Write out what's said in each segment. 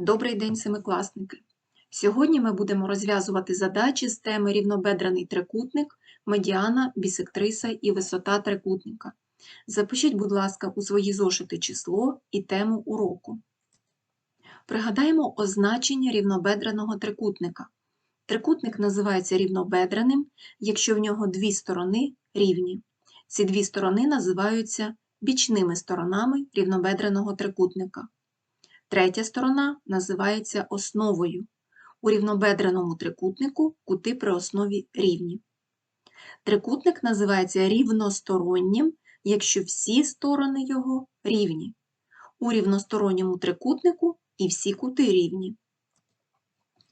Добрий день, семикласники! Сьогодні ми будемо розв'язувати задачі з теми рівнобедрений трикутник, медіана, бісектриса і висота трикутника. Запишіть, будь ласка, у свої зошити число і тему уроку. Пригадаємо означення рівнобедреного трикутника. Трикутник називається рівнобедреним, якщо в нього дві сторони рівні. Ці дві сторони називаються бічними сторонами рівнобедреного трикутника. Третя сторона називається основою. У рівнобедреному трикутнику кути при основі рівні. Трикутник називається рівностороннім, якщо всі сторони його рівні. У рівносторонньому трикутнику і всі кути рівні.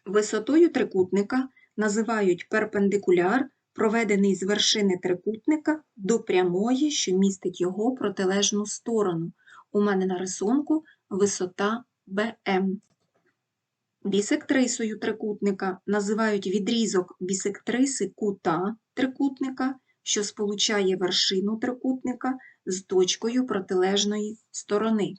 Висотою трикутника називають перпендикуляр, проведений з вершини трикутника до прямої, що містить його протилежну сторону. У мене на рисунку висота БМ. Бісектрисою трикутника називають відрізок бісектриси кута трикутника, що сполучає вершину трикутника з точкою протилежної сторони.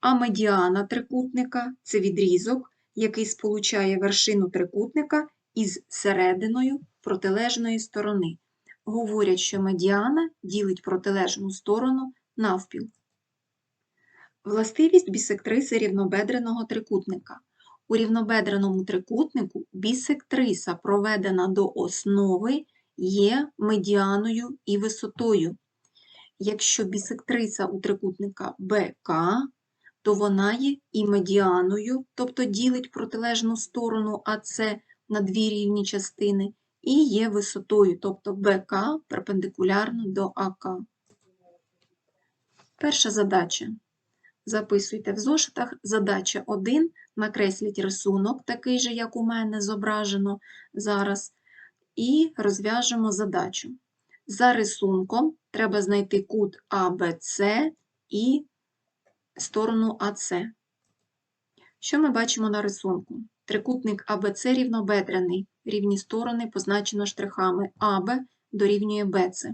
А медіана трикутника це відрізок, який сполучає вершину трикутника із серединою протилежної сторони. Говорять, що медіана ділить протилежну сторону навпіл. Властивість бісектриси рівнобедреного трикутника. У рівнобедреному трикутнику бісектриса, проведена до основи, є медіаною і висотою. Якщо бісектриса у трикутника БК, то вона є і медіаною, тобто ділить протилежну сторону АС на дві рівні частини, і є висотою, тобто БК перпендикулярно до АК. Перша задача. Записуйте в зошитах задача 1, накресліть рисунок, такий же, як у мене зображено зараз, і розв'яжемо задачу. За рисунком треба знайти кут АБЦ і сторону АС. Що ми бачимо на рисунку? Трикутник АБЦ рівнобедрений, рівні сторони позначено штрихами АБ дорівнює БЦ.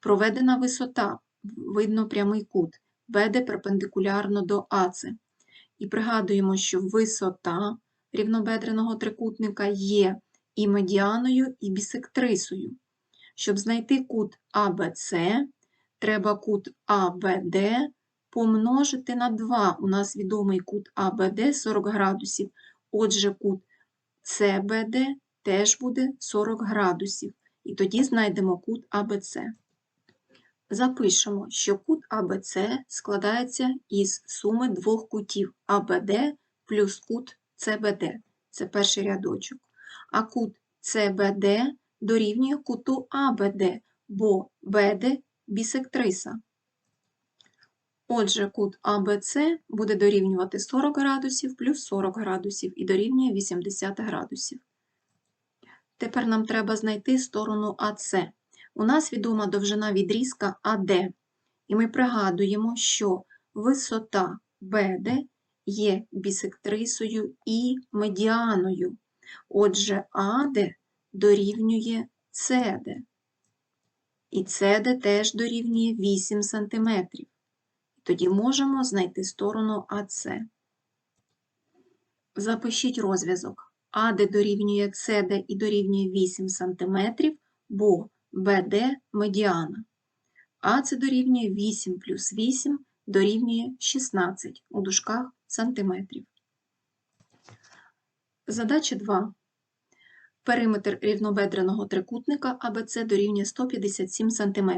Проведена висота, видно прямий кут. БД перпендикулярно до АЦ. І пригадуємо, що висота рівнобедреного трикутника є і медіаною, і бісектрисою. Щоб знайти кут АБЦ, треба кут АБД помножити на 2. У нас відомий кут АБД 40 градусів. Отже, кут СБД теж буде 40 градусів. І тоді знайдемо кут АБЦ. Запишемо, що кут АБЦ складається із суми двох кутів АБД плюс кут СБД. Це перший рядочок. А кут СБД дорівнює куту АБД, бо БД бісектриса. Отже, кут АБЦ буде дорівнювати 40 градусів плюс 40 градусів і дорівнює 80 градусів. Тепер нам треба знайти сторону АЦ. У нас відома довжина відрізка АД, і ми пригадуємо, що висота БД є бісектрисою і медіаною. Отже, АД дорівнює СД. І СД теж дорівнює 8 см. Тоді можемо знайти сторону АС. Запишіть розв'язок. АД дорівнює СД і дорівнює 8 см, бо БД медіана. А це дорівнює 8 плюс 8 дорівнює 16 у дужках сантиметрів. Задача 2. Периметр рівнобедреного трикутника АБЦ дорівнює 157 см,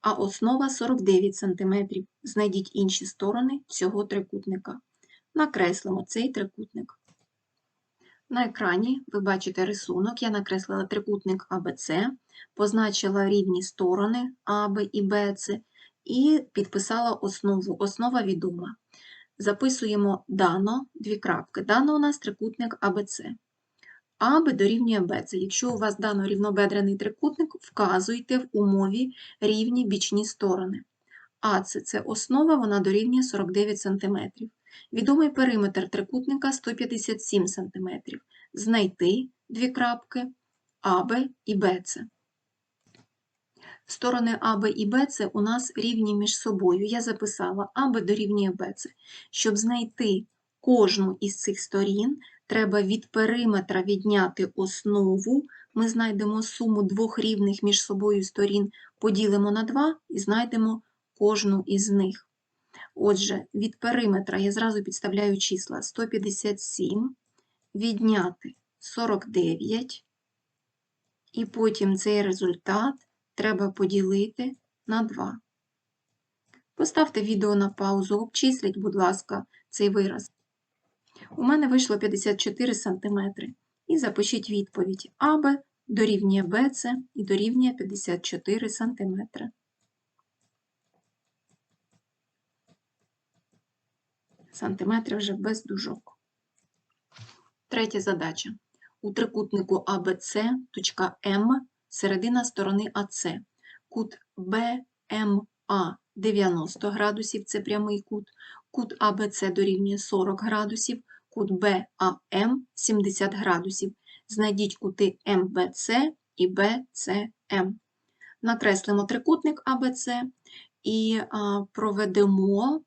а основа 49 см. Знайдіть інші сторони цього трикутника. Накреслимо цей трикутник. На екрані ви бачите рисунок, я накреслила трикутник АБЦ, позначила рівні сторони АБ і БЦ і підписала основу. Основа відома. Записуємо дано, дві крапки. Дано у нас трикутник АБЦ. АБ дорівнює БЦ. Якщо у вас дано рівнобедрений трикутник, вказуйте в умові рівні бічні сторони. АЦ це основа, вона дорівнює 49 см. Відомий периметр трикутника 157 см. Знайти дві крапки АБ і БЦ. Сторони АБ і БЦ у нас рівні між собою. Я записала АБ дорівнює БЦ. Щоб знайти кожну із цих сторін треба від периметра відняти основу. Ми знайдемо суму двох рівних між собою сторін, поділимо на 2 і знайдемо кожну із них. Отже, від периметра я зразу підставляю числа 157, відняти 49, і потім цей результат треба поділити на 2. Поставте відео на паузу, обчисліть, будь ласка, цей вираз. У мене вийшло 54 см. І запишіть відповідь АБ дорівнює БЦ і дорівнює 54 см. Сантиметри вже без дужок. Третя задача. У трикутнику АБЦ, точка М, середина сторони АЦ. Кут БМА 90 градусів, це прямий кут. Кут АБЦ дорівнює 40 градусів, кут БАМ 70 градусів. Знайдіть кути МБЦ і БЦМ. Накреслимо трикутник АБЦ і проведемо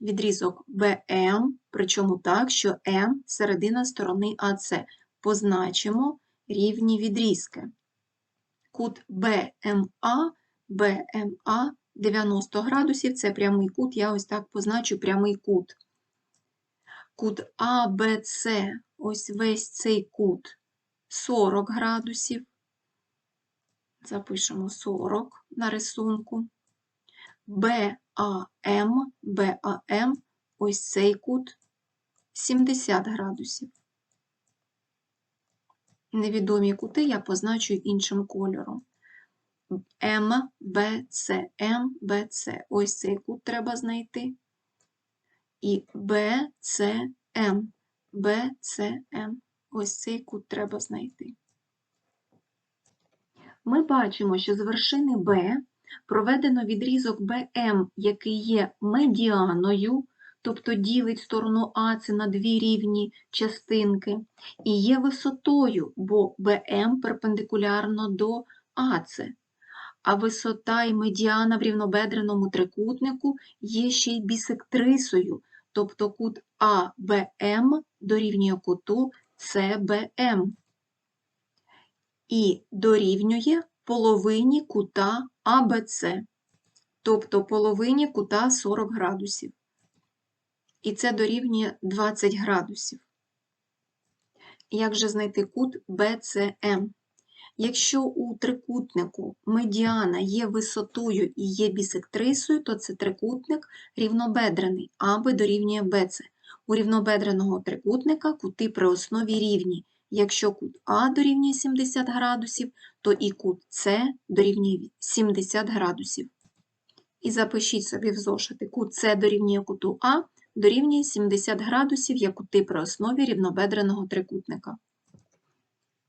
відрізок БМ, причому так, що М середина сторони АЦ. Позначимо рівні відрізки. Кут БМА, БМА 90 градусів, це прямий кут, я ось так позначу прямий кут. Кут АБЦ, ось весь цей кут 40 градусів. Запишемо 40 на рисунку. БАМ, БАМ, ось цей кут 70 градусів. Невідомі кути я позначу іншим кольором. М, Б, С, М, Б, С. Ось цей кут треба знайти. І Б, С, М, Б, С, М. Ось цей кут треба знайти. Ми бачимо, що з вершини Б проведено відрізок БМ, який є медіаною, тобто ділить сторону АЦ на дві рівні частинки, і є висотою, бо БМ перпендикулярно до АЦ. А висота і медіана в рівнобедреному трикутнику є ще й бісектрисою, тобто кут АБМ дорівнює куту СБМ і дорівнює половині кута АБЦ, тобто половині кута 40 градусів. І це дорівнює 20 градусів. Як же знайти кут BCM? Якщо у трикутнику медіана є висотою і є бісектрисою, то це трикутник рівнобедрений, АБ дорівнює БЦ. У рівнобедреного трикутника кути при основі рівні. Якщо кут А дорівнює 70 градусів, то і кут С дорівнює 70 градусів. І запишіть собі в зошити кут С дорівнює куту А дорівнює 70 градусів як кути при основі рівнобедреного трикутника.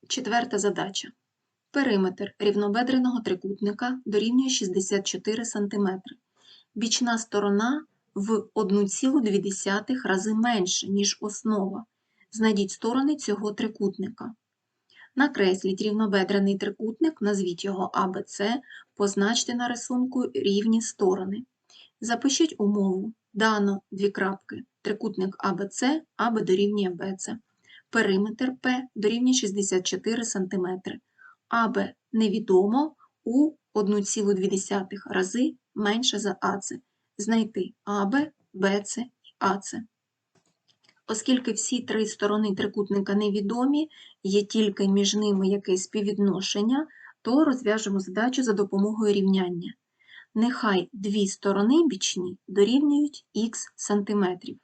Четверта задача. Периметр рівнобедреного трикутника дорівнює 64 см. Бічна сторона в 1,2 рази менше, ніж основа. Знайдіть сторони цього трикутника. Накресліть рівнобедрений трикутник, назвіть його АБЦ, позначте на рисунку рівні сторони. Запишіть умову. Дано дві крапки. Трикутник АБЦ, АБ дорівнює БЦ. Периметр П дорівнює 64 см. АБ невідомо у 1,2 рази менше за АЦ. Знайти АБ, БЦ і АЦ. Оскільки всі три сторони трикутника невідомі, є тільки між ними якесь співвідношення, то розв'яжемо задачу за допомогою рівняння. Нехай дві сторони бічні дорівнюють х сантиметрів.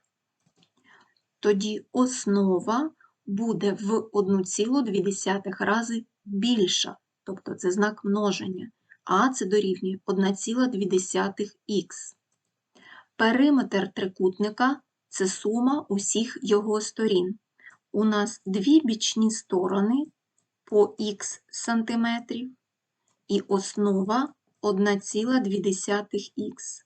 Тоді основа буде в 1,2 рази більша, тобто це знак множення, а це дорівнює 1,2х. Периметр трикутника це сума усіх його сторін. У нас дві бічні сторони по х сантиметрів і основа 1,2х.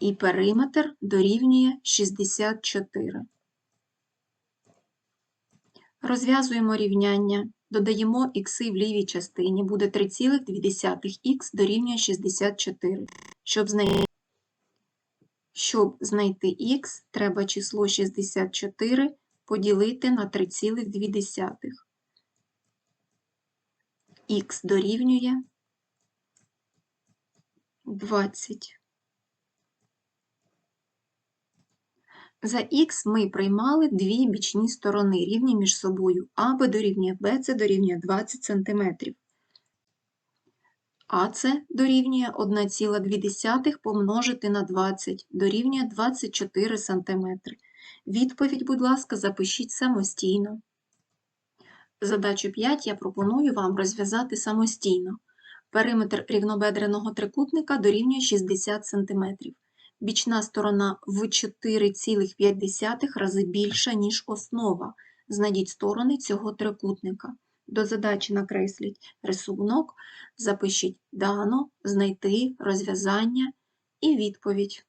І периметр дорівнює 64. Розв'язуємо рівняння. Додаємо ікси в лівій частині. Буде 3,2х дорівнює 64. Щоб знайти Щоб знайти х, треба число 64 поділити на 3,2. Х дорівнює 20. За х ми приймали дві бічні сторони, рівні між собою. АБ дорівнює БЦ дорівнює 20 см. АЦ дорівнює 1,2 помножити на 20, дорівнює 24 см. Відповідь, будь ласка, запишіть самостійно. Задачу 5 я пропоную вам розв'язати самостійно. Периметр рівнобедреного трикутника дорівнює 60 см. Бічна сторона в 4,5 рази більша, ніж основа. Знайдіть сторони цього трикутника. До задачі накресліть рисунок, запишіть дану, знайти, розв'язання і відповідь.